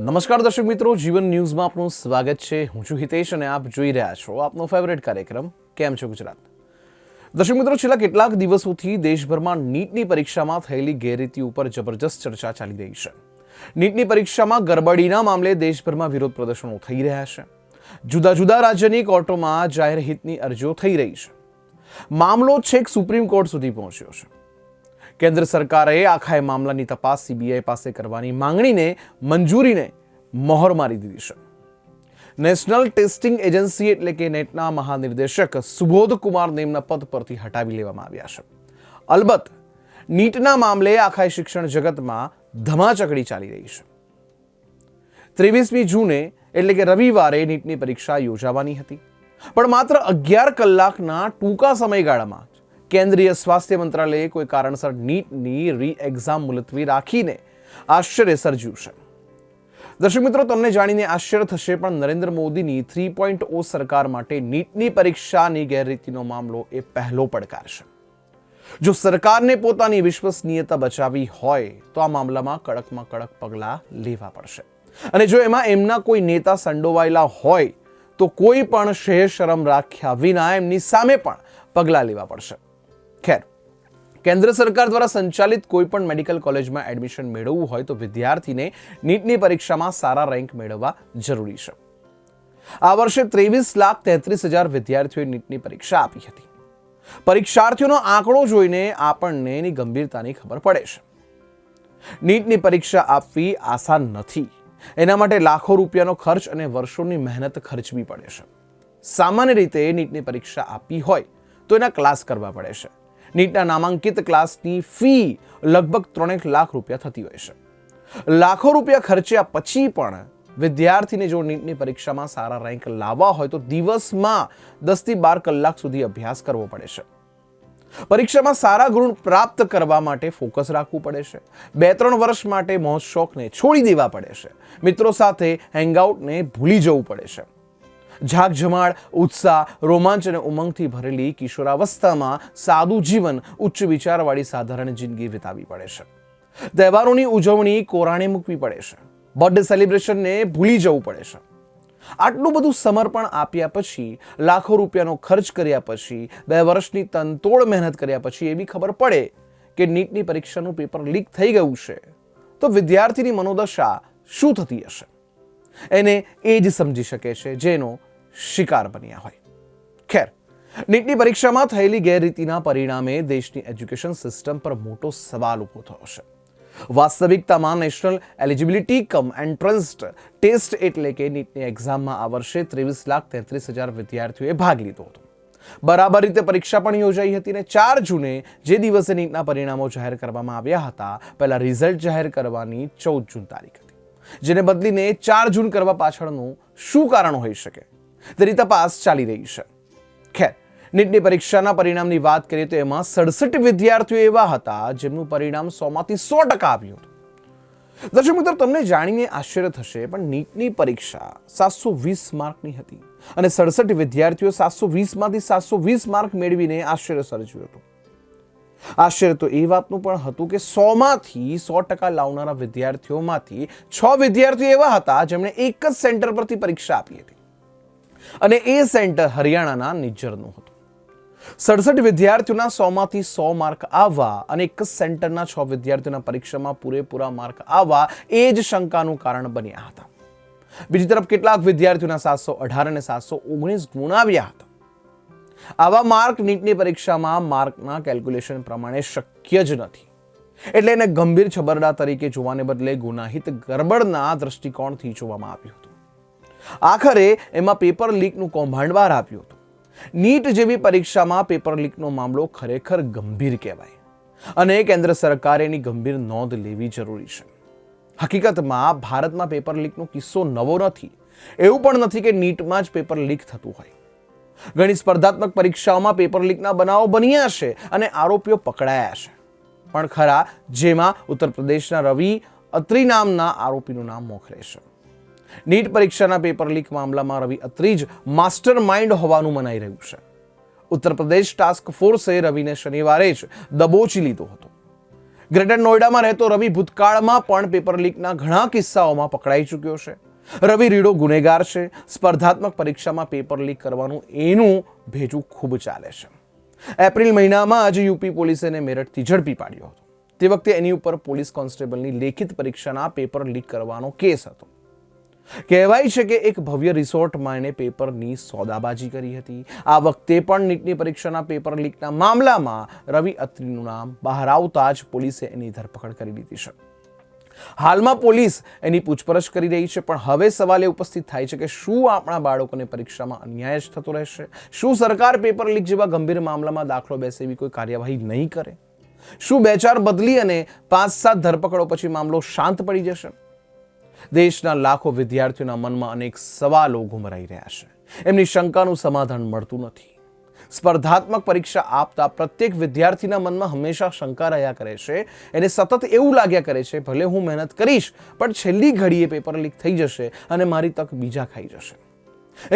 નમસ્કાર દર્શક મિત્રો, જીવન ન્યૂઝમાં આપનું સ્વાગત છે. હું છું હિતેશ અને આપ જોઈ રહ્યા છો આપનો ફેવરેટ કાર્યક્રમ. કેમ છો ગુજરાત? દર્શક મિત્રો, છેલ્લા કેટલાક દિવસોથી દેશભરમાં નીટની પરીક્ષામાં થયેલી ગેરરીતિ ઉપર જબરજસ્ત ચર્ચા ચાલી રહી છે. નીટની પરીક્ષામાં ગરબડીના મામલે દેશભરમાં વિરોધ પ્રદર્શનો થઈ રહ્યા છે. જુદા જુદા રાજ્યની કોર્ટોમાં જાહેર હિતની અરજીઓ થઈ રહી છે. મામલો છેક સુપ્રીમ કોર્ટ સુધી પહોંચ્યો છે. કેન્દ્ર સરકારે આખા એ મામલાની તપાસ સીબીઆઈ પાસે કરવાની માંગણીને મંજૂરીને મહોર મારી દીધી છે. નેશનલ ટેસ્ટિંગ એજન્સી એટલે કે નેટના મહાનિર્દેશક સુબોધ કુમાર નેમના પદ પરથી હટાવી લેવામાં આવ્યા છે. અલબત્ત, નીટના મામલે આખા શિક્ષણ જગતમાં ધમાચકડી ચાલી રહી છે. ત્રેવીસમી જૂને એટલે કે રવિવારે નીટની પરીક્ષા યોજાવાની હતી. પણ માત્ર અગિયાર કલાકના ટૂંકા સમયગાળામાં કેન્દ્રીય સ્વાસ્થ્ય મંત્રાલયે કોઈ કારણસર નીટની રી એક્ઝામ મુલતવી રાખીને આશ્ચર્ય સર્જ્યું છે. દર્શક મિત્રો, તમને જાણીને આશ્ચર્ય થશે, પણ નરેન્દ્ર મોદીની થ્રી પોઈન્ટ ઓ સરકાર માટે નીટની પરીક્ષાની ગેરરીતિનો મામલો એ પહેલો પડકાર છે. જો સરકારને પોતાની વિશ્વસનીયતા બચાવી હોય, તો આ મામલામાં કડકમાં કડક પગલાં લેવા પડશે. અને જો એમાં એમના કોઈ નેતા સંડોવાયેલા હોય, તો કોઈ પણ શેર શરમ રાખ્યા વિના એમની સામે પણ પગલાં લેવા પડશે. ખેર, કેન્દ્ર સરકાર દ્વારા સંચાલિત કોઈ પણ મેડિકલ કોલેજમાં એડમિશન મેળવવું હોય તો વિદ્યાર્થીને નીટની પરીક્ષામાં સારા રેન્ક મેળવવા જરૂરી છે. આ વર્ષે ત્રેવીસ લાખ તેત્રીસ હજાર વિદ્યાર્થીઓએ નીટની પરીક્ષા આપી હતી. પરીક્ષાર્થીઓનો આંકડો જોઈને આપણને એની ગંભીરતાની ખબર પડે છે. નીટની પરીક્ષા આપવી આસાન નથી. એના માટે લાખો રૂપિયાનો ખર્ચ અને વર્ષોની મહેનત ખર્ચવી પડે છે. સામાન્ય રીતે નીટની પરીક્ષા આપી હોય તો એના ક્લાસ કરવા પડે છે. નીટના નામાંકિત ક્લાસની ફી લગભગ ત્રણેક લાખ રૂપિયા થતી હોય છે. લાખો રૂપિયા ખર્ચ્યા પછી પણ વિદ્યાર્થીને જો નીટની પરીક્ષામાં સારા રેન્ક લાવવા હોય તો દિવસમાં દસથી બાર કલાક સુધી અભ્યાસ કરવો પડે છે. પરીક્ષામાં સારા ગુણ પ્રાપ્ત કરવા માટે ફોકસ રાખવું પડે છે. બે ત્રણ વર્ષ માટે મોજ શોખને છોડી દેવા પડે છે. મિત્રો સાથે હેંગઆઉટને ભૂલી જવું પડે છે. ઝાક જમાડ ઉત્સાહ, રોમાંચ અને ઉમંગથી ભરેલી કિશોરાવસ્થામાં સાદું જીવન ઉચ્ચ વિચારવાળી સાધારણ જિંદગી વિતાવી પડે છે. તહેવારોની ઉજવણી કોરાણે મૂકવી પડે છે. બર્થડે સેલિબ્રેશનને ભૂલી જવું પડે છે. આટલું બધું સમર્પણ આપ્યા પછી, લાખો રૂપિયાનો ખર્ચ કર્યા પછી, બે વર્ષની તનતોડ મહેનત કર્યા પછી એવી ખબર પડે કે નીટની પરીક્ષાનું પેપર લીક થઈ ગયું છે. તો વિદ્યાર્થીની મનોદશા શું થતી હશે? એને એ જ સમજી શકે છે જેનો શિકાર બન્યા હોય. ખેર, નીટની પરીક્ષામાં થયેલી ગેરરીતિના પરિણામે દેશની એજ્યુકેશન સિસ્ટમ પર મોટો સવાલ ઊભો થયો છે. વાસ્તવિકતામાં national eligibility cum entrance test એટલે કે નીટની એક્ઝામમાં આ વર્ષે ત્રેવીસ લાખ તેત્રીસ હજાર વિદ્યાર્થીઓએ ભાગ લીધો હતો. બરાબર રીતે પરીક્ષા પણ યોજાઈ હતી ને ચાર જૂને જે દિવસે નીટના પરિણામો જાહેર કરવામાં આવ્યા હતા, પહેલા રિઝલ્ટ જાહેર કરવાની ચૌદ જૂન તારીખ હતી. જેને બદલીને ચાર જૂન કરવા પાછળનું શું કારણ હોઈ શકે? તેની તપાસ ચાલી રહી છે. ખેર, નીટની પરીક્ષાના પરિણામની વાત કરીએ તો એમાં સડસઠ વિદ્યાર્થીઓ એવા હતા જેમનું પરિણામ સોમાંથી સો ટકા આવ્યું હતું. દર્શક મિત્રો, તમને જાણીને આશ્ચર્ય થશે, પણ નીટની પરીક્ષા સાતસો વીસ માર્કની હતી અને સડસઠ વિદ્યાર્થીઓ સાતસો વીસમાંથી સાતસો વીસ માર્ક મેળવીને આશ્ચર્ય સર્જ્યું હતું. આશ્ચર્ય તો એ વાતનું પણ હતું કે સોમાંથી સો ટકા લાવનારા વિદ્યાર્થીઓમાંથી છ વિદ્યાર્થીઓ એવા હતા જેમણે એક જ સેન્ટર પરથી પરીક્ષા આપી હતી. અને એ સેન્ટર હરિયાણાના નિજ્જરનું હતું. સડસઠ વિદ્યાર્થીઓના સોમાંથી સો માર્ક આવવા અને એક સેન્ટરના છ વિદ્યાર્થીઓના પરીક્ષામાં પૂરેપૂરા માર્ક આવવા એ જ શંકાનું કારણ બન્યા હતા. બીજી તરફ કેટલાક વિદ્યાર્થીઓના સાતસો અઢાર અને સાતસો ઓગણીસ ગુણ આવ્યા હતા. આવા માર્ક નીટની પરીક્ષામાં માર્કના કેલ્ક્યુલેશન પ્રમાણે શક્ય જ નથી. એટલે એને ગંભીર છબરડા તરીકે જોવાને બદલે ગુનાહિત ગરબડના દ્રષ્ટિકોણથી જોવામાં આવ્યું હતું. આખરે એમાં પેપર લીકનું કૌભાંડ બહાર આપ્યું હતું. નીટ જેવી પરીક્ષામાં પેપર લીકનો મામલો ખરેખર ગંભીર કહેવાય અને કેન્દ્ર સરકારે એની ગંભીર નોંધ લેવી જરૂરી છે. હકીકતમાં ભારતમાં પેપર લીકનો કિસ્સો નવો નથી. એવું પણ નથી કે નીટમાં જ પેપર લીક થતું હોય. ઘણી સ્પર્ધાત્મક પરીક્ષાઓમાં પેપર લીકના બનાવો બન્યા છે અને આરોપીઓ પકડાયા છે. પણ ખરા, જેમાં ઉત્તર પ્રદેશના રવિ અત્રી નામના આરોપીનું નામ મોખરે છે. નીટ પરીક્ષાના પેપર લીક મામલામાં રવિ અત્રી જ માસ્ટર માઇન્ડ હોવાનું મનાઈ રહ્યું છે. ઉત્તર પ્રદેશ ટાસ્ક ફોર્સે રવિને શનિવારે જ દબોચી લીધો હતો. ગ્રેટર નોઈડામાં રહેતો રવિ ભૂતકાળમાં પણ પેપર લીકના ઘણા કિસ્સાઓમાં પકડાઈ ચૂક્યો છે. રવિ રીડો ગુનેગાર છે. સ્પર્ધાત્મક પરીક્ષામાં પેપર લીક કરવાનું એનું ભેજું ખૂબ ચાલે છે. એપ્રિલ મહિનામાં આજે યુપી પોલીસે એને મેરઠથી ઝડપી પાડ્યો હતો. તે વખતે એની ઉપર પોલીસ કોન્સ્ટેબલની લેખિત પરીક્ષાના પેપર લીક કરવાનો કેસ હતો. કહેવાય છે કે એક ભવ્ય રિસોર્ટમાં એણે પેપરની સોદાબાજી કરી હતી. આ વખતે પણ નીટની પરીક્ષાના પેપર લીકના મામલામાં રવિ અત્રીનું નામ બહાર આવતા જ પોલીસે એની ધરપકડ કરી લીધી છે. હાલમાં પોલીસ એની પૂછપરછ કરી રહી છે, પણ હવે સવાલ એ ઉપસ્થિત થાય છે કે શું આપણા બાળકોને પરીક્ષામાં અન્યાય જ થતો રહેશે? શું સરકાર પેપર લીક જેવા ગંભીર મામલામાં દાખલો બેસે એવી કોઈ કાર્યવાહી નહીં કરે? શું બે ચાર બદલી અને પાંચ સાત ધરપકડો પછી મામલો શાંત પડી જશે? દેશના લાખો વિદ્યાર્થીઓના મનમાં અનેક સવાલો ઘુમરાઈ રહ્યા છે. એમની શંકાનું સમાધાન મળતું નથી. સ્પર્ધાત્મક પરીક્ષા આપતા પ્રત્યેક વિદ્યાર્થીના મનમાં હંમેશા શંકા રહ્યા કરે છે. એને સતત એવું લાગ્યા કરે છે, ભલે હું મહેનત કરીશ, પણ છેલ્લી ઘડીએ પેપર લીક થઈ જશે અને મારી તક બીજા ખાઈ જશે.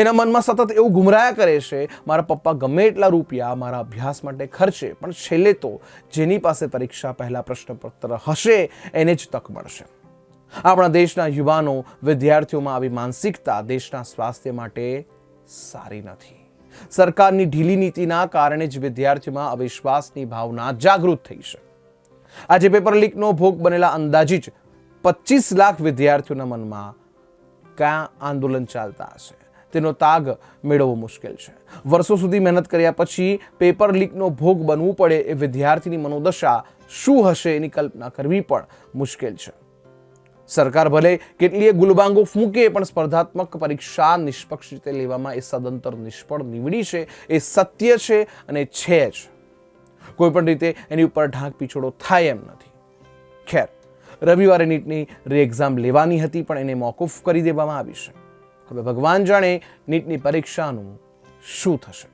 એના મનમાં સતત એવું ગુમરાયા કરે છે, મારા પપ્પા ગમે એટલા રૂપિયા મારા અભ્યાસ માટે ખર્ચે, પણ છેલ્લે તો જેની પાસે પરીક્ષા પહેલાં પ્રશ્નપત્ર હશે, એને જ તક મળશે. આપણા દેશના યુવાનો, વિદ્યાર્થીઓમાં આવી માનસિકતા દેશના સ્વાસ્થ્ય માટે સારી નથી. સરકારની ઢીલી નીતિના કારણે જ વિદ્યાર્થીઓમાં અવિશ્વાસની ભાવના જાગૃત થઈ છે. આજે પેપર લીકનો ભોગ બનેલા અંદાજિત પચીસ લાખ વિદ્યાર્થીઓના મનમાં ક્યાં આંદોલન ચાલતા હશે? તેનો તાગ મેળવવો મુશ્કેલ છે. વર્ષો સુધી મહેનત કર્યા પછી પેપર લીકનો ભોગ બનવું પડે એ વિદ્યાર્થીની મનોદશા શું હશે એની કલ્પના કરવી પણ મુશ્કેલ છે. સરકાર ભલે કેટલીય ગુલબાંગો ફૂંકે, પણ સ્પર્ધાત્મક પરીક્ષા નિષ્પક્ષ રીતે લેવામાં એ સદંતર નિષ્ફળ નીવડી છે. એ સત્ય છે અને છે જ. કોઈ પણ રીતે એની ઉપર ઢાંક પીછોડો થાય એમ નથી. ખેર, રવિવારે નીટની રી એક્ઝામ લેવાની હતી, પણ એને મોકૂફ કરી દેવામાં આવી છે. હવે ભગવાન જાણે નીટની પરીક્ષાનું શું થશે?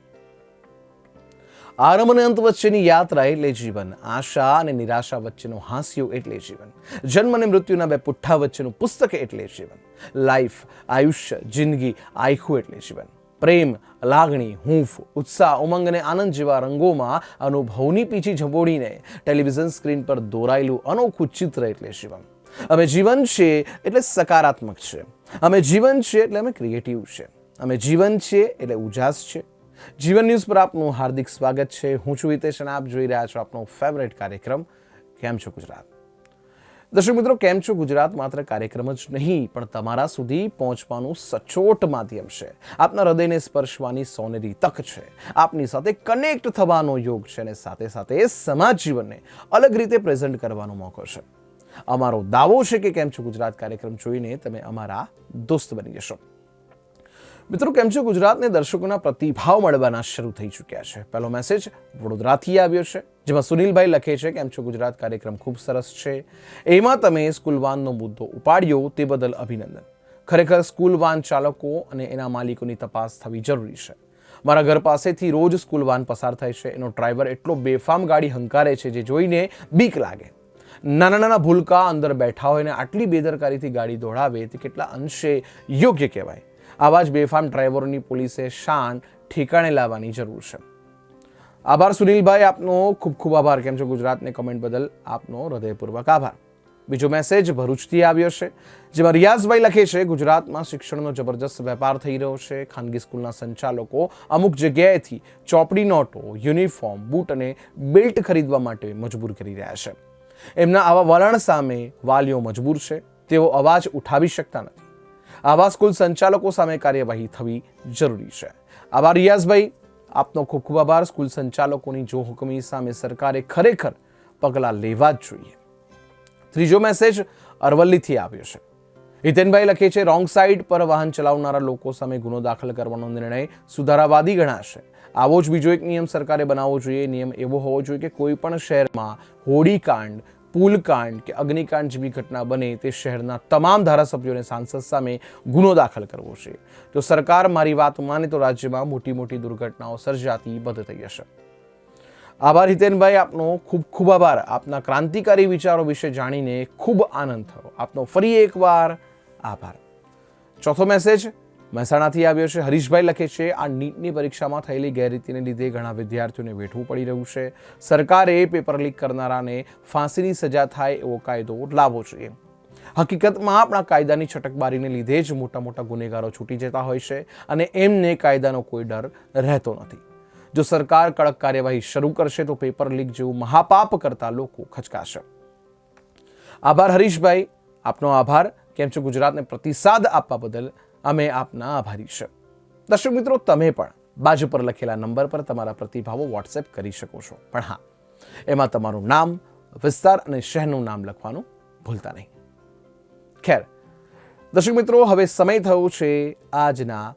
આરંભ અને અંત વચ્ચેની યાત્રા એટલે જીવન. આશા અને નિરાશા વચ્ચેનો હાસ્યો એટલે જીવન. જન્મ અને મૃત્યુના બે પુઠ્ઠા વચ્ચેનું પુસ્તક એટલે જીવન. લાઈફ આયુષ્ય, જિંદગી, આયખું એટલે જીવન. પ્રેમ, લાગણી, હૂંફ, ઉત્સાહ, ઉમંગ અને આનંદ જેવા રંગોમાં અનુભવની પીછી ઝબોડીને ટેલિવિઝન સ્ક્રીન પર દોરાયેલું અનોખું ચિત્ર એટલે જીવન. અમે જીવન છે એટલે સકારાત્મક છે. અમે જીવન છીએ એટલે અમે ક્રિએટિવ છે. અમે જીવન છીએ એટલે ઉજાસ છે. જીવન ન્યૂઝ પર આપનું હાર્દિક સ્વાગત છે. હું છું હિતેશ અને આપ જોઈ રહ્યા છો આપનો ફેવરેટ કાર્યક્રમ, કેમ છો ગુજરાત? દર્શક મિત્રો, કેમ છો ગુજરાત? માત્ર કાર્યક્રમ જ નહીં, પણ તમારા સુધી પહોંચવાનું સચોટ માધ્યમ છે. આપના હૃદયને સ્પર્શવાની સોનેરી તક છે. આપની સાથે કનેક્ટ થવાનો યોગ છે અને સાથે સાથે સમાજ જીવનને અલગ રીતે પ્રેઝન્ટ કરવાનો મોકો છે. અમારો દાવો છે કે કેમ છો ગુજરાત? કાર્યક્રમ જોઈને તમે અમારા દોસ્ત બની જશો. મિત્રો, કેમ છો? ગુજરાતને દર્શકોના પ્રતિભાવ મળવાના શરૂ થઈ ચૂક્યા છે. પહેલો મેસેજ વડોદરાથી આવ્યો છે, જેમાં સુનિલભાઈ લખે છે, કેમ છો? ગુજરાત કાર્યક્રમ ખૂબ સરસ છે. એમાં તમે સ્કૂલ વાનનો મુદ્દો ઉપાડ્યો, તે બદલ અભિનંદન. ખરેખર સ્કૂલ વાન ચાલકો અને એના માલિકોની તપાસ થવી જરૂરી છે. મારા ઘર પાસેથી રોજ સ્કૂલ વાન પસાર થાય છે. એનો ડ્રાઈવર એટલો બેફામ ગાડી હંકારે છે જે જોઈને બીક લાગે. નાના નાના ભૂલકા અંદર બેઠા હોય ને આટલી બેદરકારીથી ગાડી દોડાવે, તે કેટલા અંશે યોગ્ય કહેવાય. આવા જ બેફામ ડ્રાઈવરોની પોલીસે શાન ઠેકાણે લાવવાની જરૂર છે. આભાર સુનિલભાઈ, આપનો ખૂબ ખૂબ આભાર. કેમ છો ગુજરાતને કમેન્ટ બદલ આપનો હૃદયપૂર્વક આભાર. બીજો મેસેજ ભરૂચથી આવ્યો છે, જેમાં રિયાઝભાઈ લખે છે, ગુજરાતમાં શિક્ષણનો જબરજસ્ત વેપાર થઈ રહ્યો છે. ખાનગી સ્કૂલના સંચાલકો અમુક જગ્યાએથી ચોપડી નોટો, યુનિફોર્મ, બૂટ અને બેલ્ટ ખરીદવા માટે મજબૂર કરી રહ્યા છે. એમના આવા વલણ સામે વાલીઓ મજબૂર છે. તેઓ અવાજ ઉઠાવી શકતા નથી. આવા સ્કૂલ સંચાલકો સામે કાર્યવાહી થવી જરૂરી છે. આભાર રિયાઝભાઈ. આપનો ખૂબ ખૂબ આભાર. સ્કૂલ સંચાલકોની જો હુકમી સામે સરકારે ખરેખર પગલાં લેવા જ જોઈએ. ત્રીજો મેસેજ અરવલ્લીથી આવ્યો છે. હિતેનભાઈ લખે છે રોંગ સાઈડ પર વાહન ચલાવનારા લોકો સામે ગુનો દાખલ કરવાનો નિર્ણય સુધારાવાદી ગણાશે. આવો જ બીજો એક નિયમ સરકારે બનાવવો જોઈએ. નિયમ એવો હોવો જોઈએ કે કોઈ પણ શહેરમાં હોડીકાંડ પુલકાંડ કે અગ્નિકાંડ જેવી ઘટના બને તે શહેરના તમામ ધારાસભ્યોને સાંસદ સામે ગુનો દાખલ કરવો છે. જો સરકાર મારી વાત માને તો રાજ્યમાં મોટી મોટી દુર્ઘટનાઓ સર્જાતી બંધ થઈ જશે. આભાર હિતેનભાઈ, આપનો ખૂબ ખૂબ આભાર. આપના ક્રાંતિકારી વિચારો વિશે જાણીને ખૂબ આનંદ થયો. આપનો ફરી એકવાર આભાર. ચોથો મેસેજ મહેસાણાથી આવ્યો છે. હરીશભાઈ લખે છે, આ નીટની પરીક્ષામાં થયેલી ગેરરીતિને લીધે ઘણા વિદ્યાર્થીઓને વેઠવું પડી રહ્યું છે. સરકારે પેપર લીક કરનારાને ફાંસીની સજા થાય એવો કાયદો લાવવો જોઈએ. હકીકતમાં આપણા કાયદાની છટકબારીને લીધે જ મોટા મોટા ગુનેગારો છૂટી જતા હોય છે અને એમને કાયદાનો કોઈ ડર રહેતો નથી. જો સરકાર કડક કાર્યવાહી શરૂ કરશે, તો પેપર લીક જેવું મહાપાપ કરતા લોકો ખચકાશે. આભાર હરીશભાઈ. આપનો આભાર. કેમ છો? ગુજરાતને પ્રતિસાદ આપવા બદલ અમે આપના આભારી છે દર્શક મિત્રો, તમે પણ બાજુ પર લખેલા નંબર પર તમારા પ્રતિભાવો વોટ્સએપ કરી શકો છો. પણ હા, એમાં તમારું નામ, વિસ્તાર અને શહેરનું નામ લખવાનું ભૂલતા નહીં. ખેર, દર્શક મિત્રો, હવે સમય થયો છે આજના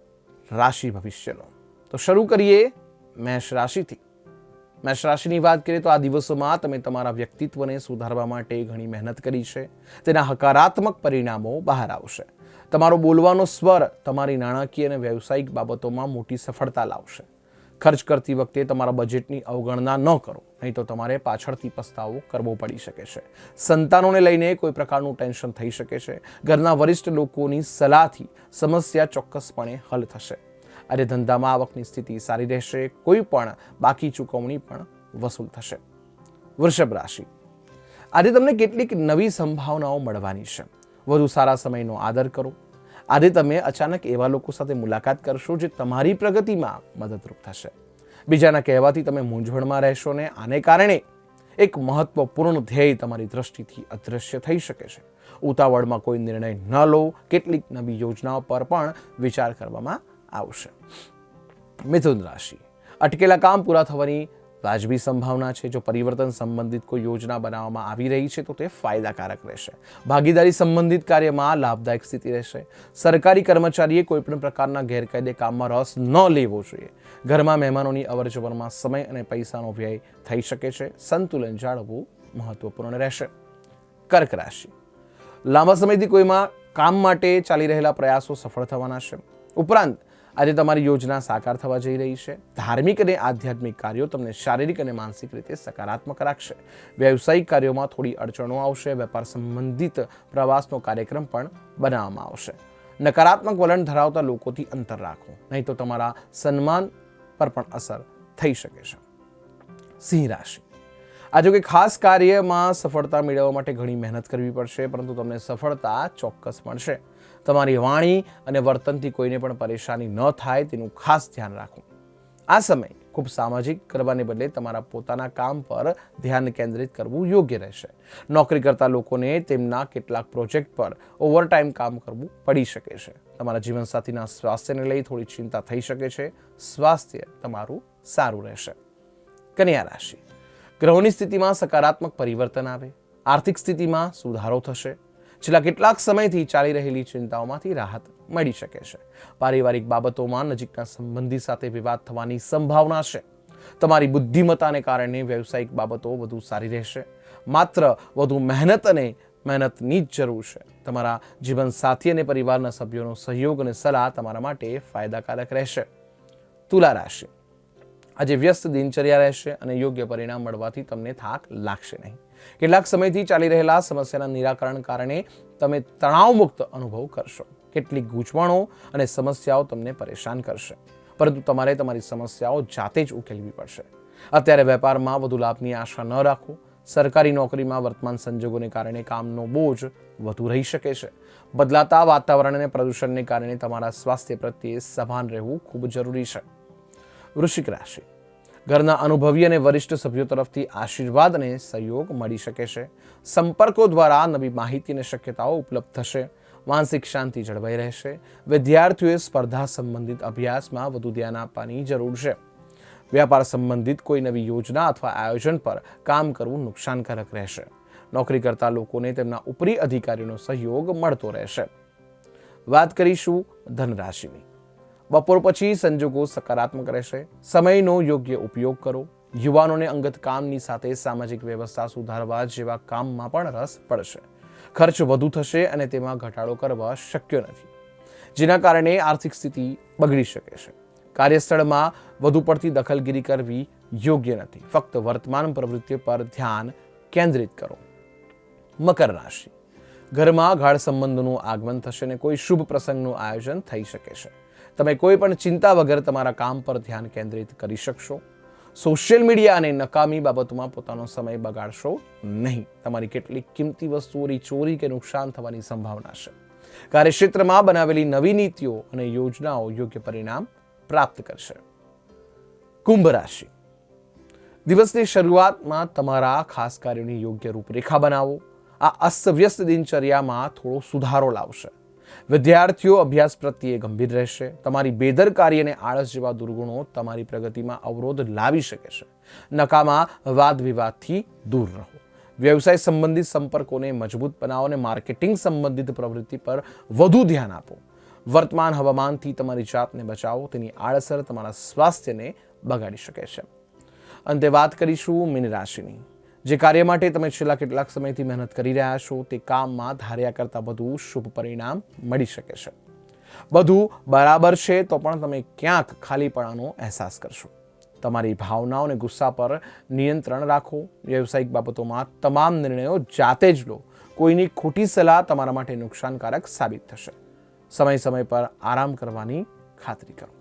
રાશિ ભવિષ્યનો. તો શરૂ કરીએ મેષ રાશિથી. મેષ રાશિની વાત કરીએ તો આ દિવસોમાં તમે તમારા વ્યક્તિત્વને સુધારવા માટે ઘણી મહેનત કરી છે. તેના હકારાત્મક પરિણામો બહાર આવશે. તમારો બોલવાનો સ્વર તમારી નાણાકીય અને વ્યવસાયિક બાબતોમાં મોટી સફળતા લાવશે. ખર્ચ કરતી વખતે તમારા બજેટની અવગણના ન કરો, નહીં તો તમારે પાછળથી પસ્તાવો કરવો પડી શકે છે. સંતાનોને લઈને કોઈ પ્રકારનું ટેન્શન થઈ શકે છે. ઘરના વરિષ્ઠ લોકોની સલાહથી સમસ્યા ચોક્કસપણે હલ થશે. અને ધંધામાં આવકની સ્થિતિ સારી રહેશે, કોઈ પણ બાકી ચૂકવણી પણ વસૂલ થશે. વૃષભ રાશિ. આજે તમને કેટલીક નવી સંભાવનાઓ મળવાની છે. વધુ સારા સમયનો આદર કરો. આજે તમે અચાનક એવા લોકો સાથે મુલાકાત કરશો જે તમારી પ્રગતિમાં મદદરૂપ થશે. બીજાના કહેવાથી તમે મૂંઝવણમાં રહેશો ને આને કારણે એક મહત્વપૂર્ણ ધ્યેય તમારી દ્રષ્ટિથી અદૃશ્ય થઈ શકે છે. ઉતાવળમાં કોઈ નિર્ણય ન લો, કેટલીક નવી યોજનાઓ પર પણ વિચાર કરવામાં આવશે. મિથુન રાશિ. અટકેલા કામ પૂરા થવાની વાજબી સંભાવના છે. જો પરિવર્તન સંબંધિત કોઈ યોજના બનાવવામાં આવી રહી છે, તો તે ફાયદાકારક રહેશે. ભાગીદારી સંબંધિત કાર્યમાં લાભદાયક સ્થિતિ રહેશે. સરકારી કર્મચારીએ કોઈપણ પ્રકારના ગેરકાયદે કામમાં રસ ન લેવો જોઈએ. ઘરમાં મહેમાનોની અવરજવરમાં સમય અને પૈસાનો વ્યય થઈ શકે છે. સંતુલન જાળવવું મહત્વપૂર્ણ રહેશે. કર્ક રાશિ. લાંબા સમયથી કોઈમાં કામ માટે ચાલી રહેલા પ્રયાસો સફળ થવાના છે. ઉપરાંત આજે તમારી યોજના સાકાર થવા જઈ રહી છે. ધાર્મિક અને આધ્યાત્મિક કાર્યો તમને શારીરિક અને માનસિક રીતે સકારાત્મક રાખશે. વ્યવસાયિક કાર્યોમાં થોડી અડચણો આવશે. વેપાર સંબંધિત પ્રવાસનો કાર્યક્રમ પણ બનાવવામાં આવશે. નકારાત્મક વલણ ધરાવતા લોકોથી અંતર રાખો. નહીં તો તમારા સન્માન પર પણ અસર થઈ શકે છે. સિંહ રાશિ. આજે કોઈ ખાસ કાર્યમાં સફળતા મેળવવા માટે ઘણી મહેનત કરવી પડશે, પરંતુ તમને સફળતા ચોક્કસ મળશે. તમારી વાણી અને વર્તનથી કોઈને પણ પરેશાની ન થાય તેનું ખાસ ધ્યાન રાખો આ સમય ખૂબ સામાજિક કરવાને બદલે તમારા પોતાના કામ પર ધ્યાન કેન્દ્રિત કરવું યોગ્ય રહેશે. નોકરી કરતા લોકોને તેમના કેટલાક પ્રોજેક્ટ પર ઓવરટાઈમ કામ કરવું પડી શકે છે. તમારા જીવનસાથીના સ્વાસ્થ્યને લઈ થોડી ચિંતા થઈ શકે છે. સ્વાસ્થ્ય તમારું સારું રહેશે. કન્યા રાશિ. ગ્રહોની સ્થિતિમાં સકારાત્મક પરિવર્તન આવે. આર્થિક સ્થિતિમાં સુધારો થશે. છેલ્લા કેટલાક સમયથી ચાલી રહેલી ચિંતાઓમાંથી રાહત મળી શકે છે. પારિવારિક બાબતોમાં નજીકના સંબંધી સાથે વિવાદ થવાની સંભાવના છે. તમારી બુદ્ધિમત્તાને કારણે વ્યવસાયિક બાબતો વધુ સારી રહેશે. માત્ર વધુ મહેનત અને મહેનતની જ જરૂર છે. તમારા જીવનસાથી અને પરિવારના સભ્યોનો સહયોગ અને સલાહ તમારા માટે ફાયદાકારક રહેશે. તુલા રાશિ. આજે વ્યસ્ત દિનચર્યા રહેશે અને યોગ્ય પરિણામ મળવાથી તમને થાક લાગશે નહીં. કેટલાક સમયથી ચાલી રહેલા સમસ્યાના નિરાકરણ કારણે તમે તણાવમુક્ત અનુભવ કરશો. કેટલીક ગૂંચવણો અને સમસ્યાઓ તમને પરેશાન કરશે. પરંતુ તમારે તમારી સમસ્યાઓ જાતે જ ઉકેલવી પડશે. અત્યારે વેપારમાં વધુ લાભની આશા ન રાખો. સરકારી નોકરીમાં વર્તમાન સંજોગોને કારણે કામનો બોજ વધુ રહી શકે છે. બદલાતા વાતાવરણ અને પ્રદૂષણને કારણે તમારા સ્વાસ્થ્ય પ્રત્યે સભાન રહેવું ખૂબ જરૂરી છે. વૃશ્ચિક રાશિ. ઘરના અનુભવી અને વરિષ્ઠ સભ્યો તરફથી આશીર્વાદ અને સહયોગ મળી શકે છે. સંપર્કો દ્વારા નવી માહિતી અને શક્યતાઓ ઉપલબ્ધ થશે. માનસિક શાંતિ જળવાઈ રહેશે. વિદ્યાર્થીઓએ સ્પર્ધા સંબંધિત અભ્યાસમાં વધુ ધ્યાન આપવાની જરૂર છે. વ્યાપાર સંબંધિત કોઈ નવી યોજના અથવા આયોજન પર કામ કરવું નુકસાનકારક રહેશે. નોકરી કરતા લોકોને તેમના ઉપરી અધિકારીનો સહયોગ મળતો રહેશે. વાત કરીશું ધનરાશિની. બપોર પછી સંજોગો સકારાત્મક રહેશે. સમયનો યોગ્ય ઉપયોગ કરો. યુવાનોને અંગત કામની સાથે સામાજિક વ્યવસ્થા સુધારવા જેવા કામમાં પણ રસ પડશે. ખર્ચ વધુ થશે અને તેમાં ઘટાડો કરવા શક્ય નથી. જેના કારણે આર્થિક સ્થિતિ બગડી શકે છે. કાર્યસ્થળમાં વધુ પડતી દખલગીરી કરવી યોગ્ય નથી. ફક્ત વર્તમાન પ્રવૃત્તિ પર ધ્યાન કેન્દ્રિત કરો. મકર રાશિ. ઘરમાં ગાઢ સંબંધોનું આગમન થશે અને કોઈ શુભ પ્રસંગનું આયોજન થઈ શકે છે. તમે કોઈ પણ ચિંતા વગર તમારા કામ પર ધ્યાન કેન્દ્રિત કરી શકશો. સોશિયલ મીડિયા અને નકામી બાબતોમાં પોતાનો સમય બગાડશો નહીં. તમારી કેટલીક કિંમતી વસ્તુઓની ચોરી કે નુકસાન થવાની સંભાવના છે. કાર્યક્ષેત્રમાં બનાવેલી નવી નીતિઓ અને યોજનાઓ યોગ્ય પરિણામ પ્રાપ્ત કરશે. કુંભ રાશિ. દિવસની શરૂઆતમાં તમારા ખાસ કાર્યોની યોગ્ય રૂપરેખા બનાવો. આ અસ્તવ્યસ્ત દિનચર્યામાં થોડો સુધારો લાવશે. વિદ્યાર્થીઓ અભ્યાસ પ્રત્યે ગંભીર રહેશે. તમારી બેદરકારી અને આળસ જેવા દુર્ગુણો તમારી પ્રગતિમાં અવરોધ લાવી શકે છે. નકામા વાદ વિવાદથી દૂર રહો. વ્યવસાય સંબંધિત સંપર્કોને મજબૂત બનાવો અને માર્કેટિંગ સંબંધિત પ્રવૃત્તિ પર વધુ ધ્યાન આપો. વર્તમાન હવામાનથી તમારી જાતને બચાવો, તેની આડઅસર તમારા સ્વાસ્થ્યને બગાડી શકે છે. અંતે વાત કરીશું મીન રાશિની. જે કાર્ય માટે તમે છેલ્લા કેટલાક સમયથી મહેનત કરી રહ્યા છો, તે કામમાં ધાર્યા કરતાં વધુ શુભ પરિણામ મળી શકે છે. બધું બરાબર છે તો પણ તમે ક્યાંક ખાલીપણાનો અહેસાસ કરશો. તમારી ભાવનાઓ અને ગુસ્સા પર નિયંત્રણ રાખો. વ્યવસાયિક બાબતોમાં તમામ નિર્ણયો જાતે જ લો. કોઈની ખોટી સલાહ તમારા માટે નુકસાનકારક સાબિત થશે. સમય સમય પર આરામ કરવાની ખાતરી કરો.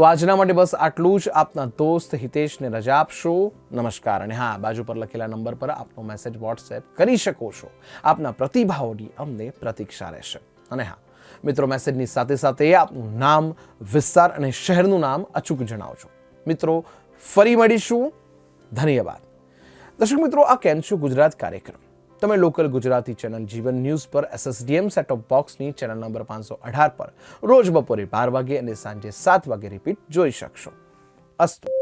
તો આજના માટે બસ આટલું જ. આપના દોસ્ત હિતેશને રજા આપશો. નમસ્કાર અને હા, બાજુ પર લખેલા નંબર પર આપનો મેસેજ વોટ્સએપ કરી શકો છો. આપના પ્રતિભાવોની અમને પ્રતીક્ષા રહેશે. અને હા, મિત્રો મેસેજની સાથે સાથે આપનું નામ, વિસ્તાર અને શહેરનું નામ અચૂક જણાવજો. મિત્રો, ફરી મળીશું. ધન્યવાદ. દર્શક મિત્રો, આ કેમ છું ગુજરાત કાર્યક્રમ? તમે local Gujarati channel Jeevan news પર એસએસડીએમ સેટ ઓફ બોક્સની ચેનલ નંબર પાંચસો અઢાર પર રોજ બપોરે બાર વાગે અને સાંજે સાત વાગે રિપીટ જોઈ શકશો. અસ્તુ.